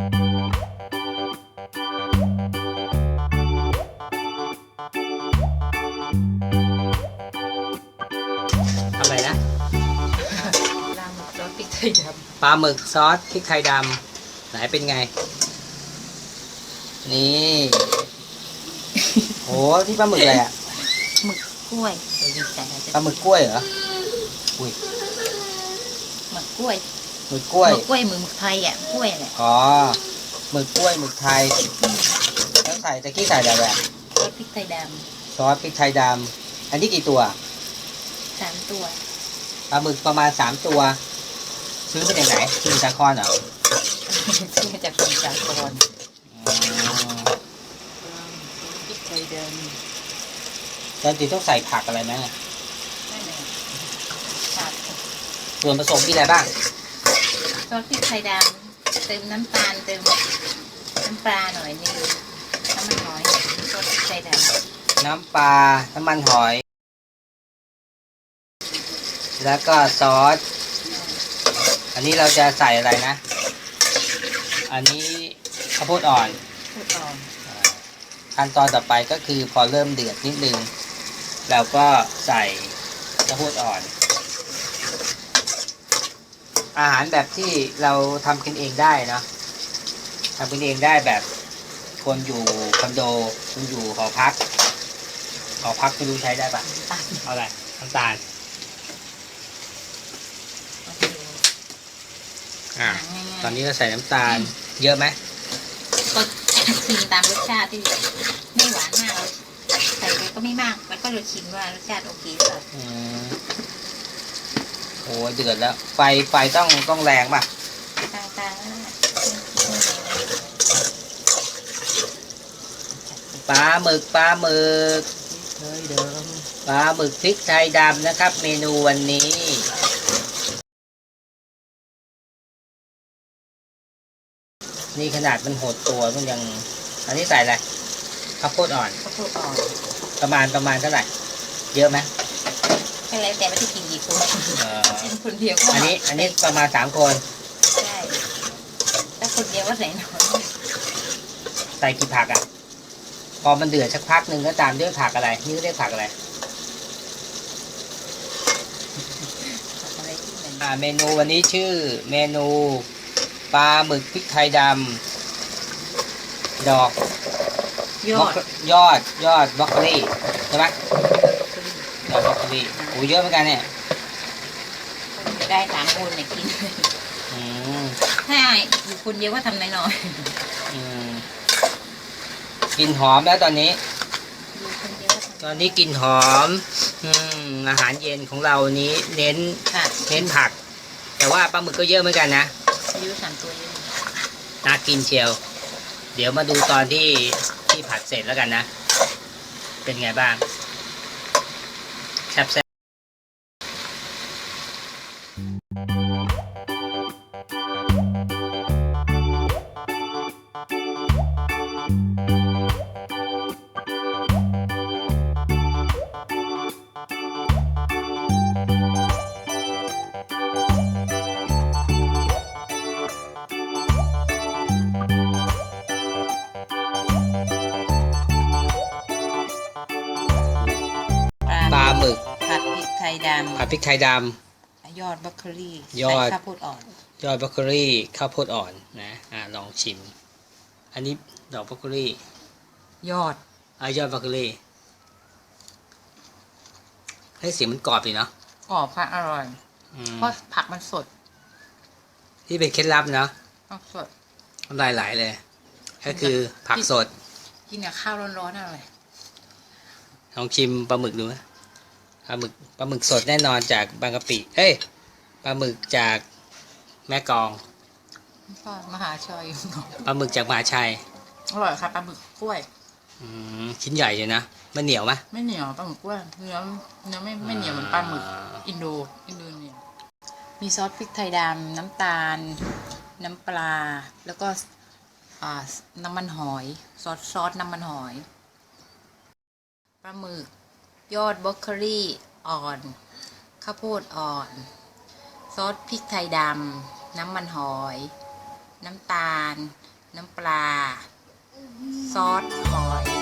ทำอะไรนะ ลามซอสพริกไทยดปลาหมึกซอสพริกไทยดำไหนเป็นไง นี่โหที่ปลาหมึกอะไรอะำหมึกกล้วยเดี๋ยวดีใจนะปลาหมึกกล้วยเหรออุ้ยหมึกกล้วย หมึกกล้วย หมึกกล้วยหมึกไทยอะกล้วยแหละอ๋อหมึกกล้วยหมึกไทยแล้วใส่ตะกี้ใส่อะไรแบบซอสพริกไทยดซอสพริกไทยดำอันนี้กี่ตัวำสามตัวปลาหมึกประมาณสามตัว ซื้อมาจากไหนซื้อมาจากคอนเหรอซื้อมาจากคนจากรอ๋อพริกไทยดแล้วจิต้องใส่ผักอะไรไหมำนั่นเองขาดส่วนผสมมีอะไรบ้าง ซอสพริกไทยดำเติมน้ำตาลเติมน้ำปลาหน่อยนึงน้ำมันหอยซอสพริกไทยดำน้ำปลา น้ำมันหอย แล้วก็ซอส อันนี้เราจะใส่อะไรนะ อันนี้ข้าวโพดอ่อนพูดอ่อนขั้นตอนต่อไปก็คือพอเริ่มเดือดนิดนึงเราก็ใส่ข้าวโพดอ่อน อาหารแบบที่เราทำกินเองได้เนอะทำกินเองได้แบบ คนอยู่คอนโดคนอยู่หอพักหอพักไม่รู้ใช้ได้ปะตาลเอาอะไรน้ำตาลโอเคอ่าง่ายๆตอนนี้เราใส่น้ำตาลเยอะไหมก็ชิมตามรสชาติที่ไม่หวานมากใส่ไปก็ไม่มากแล้วก็เราชิมว่ารสชาติโอเคหรือเปล่า อืมโอ้ยเดือดแล้ว ไฟไฟต้องต้องแรงป่ะตาตาปลาหมึกปลาหมึกเคยเดิมปลาหมึกพริกไทยดำนะครับ เมนูวันนี้นี่ขนาดมันหดตัวมันยัง อันนี้ใส่อะไรข้าวโพดอ่อนข้าวโพดอ่อน ประมาณประมาณเท่าไหร่ เยอะไหม ก็แล้วแต่ว่าจะกินกี่คนเออกินคนเดียวก็อันนี้อันนี้ประมาณสามคนใช่ถ้าคนเดียวก็ใส่น้อยใส่กี่ผักอะ พอมันเดือดสักพักหนึ่งก็ตามด้วยผักอะไรนี่เรียกผักอะไรอะไรที่มันอ่าเมนูวันนี้ชื่อเมนูปลาหมึกพริกไทยดำดอกยบอล็อกดยอดยอดบล็อกโคลี่ใช่ไหม ยอดบล็อกโคลี่โอ้เยอะเหมือนกันเนี่ยได้สามคนเนี่ยกินอืมถ้าอยู่คนเดียวก็ทำน้อยอืมกลินหอมแล้วตอนนี้ ๆอยู่คนเดียวก็ตทำอนนี้กลินหอม อืมอาหารเย็นของเรานี้เน้นค่ะเน้นผัก แต่ว่าปลาหมึกก็เยอะเหมือนกันนะ อายุสามตัวเยอะน่ากินเชียว เดี๋ยวมาดูตอนที่ที่ผัดเสร็จแล้วกันนะ เป็นไงบ้าง แซ่บแไทยดผัดพริกไทยดำยอดบรอกโคลียอดใส่ข้าวโพดอ่อนำยอดบรอกโคลีข้าวโพดอ่อนนะอ่าลองชิม อันนี้ดอกบรอกโคลียอดอ่ายอดบรอกโคลีให้ยเสียงมันกรอบดีเนาะกรอบค่ะอร่อย อืมเพราะผักมันสดที่เป็นเคล็ดลับเนาะผักสด น้ำลายไหลเลย ก็คือผักสด กินกับข้าวร้อนๆอร่อยลองชิมปลาหมึกดูไหมป ลาหมึกปลาหมึกสดแน่นอนจากบางกะปิ เอ้ยปลาหมึกจากแม่กลองก็มหาชัยปลาหมึกจากมหาชัยอร่อยค่ะปลาหมึกกล้วยอืมชิ้นใหญ่เลยนะมันเหนียวไหมไม่เหนียวปลาหมึกกล้วยเนื้อเนื้อไม่ไม่เหนียวเหมือนปลาหมึกอินโดอินโดเนียมีซอสพริกไทยดำน้ำตาล น้ำปลา แล้วก็อ่าน้ำมันหอย ซอสซอสน้ำมันหอยปลาหมึก ยอดบล็อกโครีอ่อน ข้าวโพดอ่อน ซอสพริกไทยดำ น้ำมันหอย น้ำตาล น้ำปลา ซอสหอย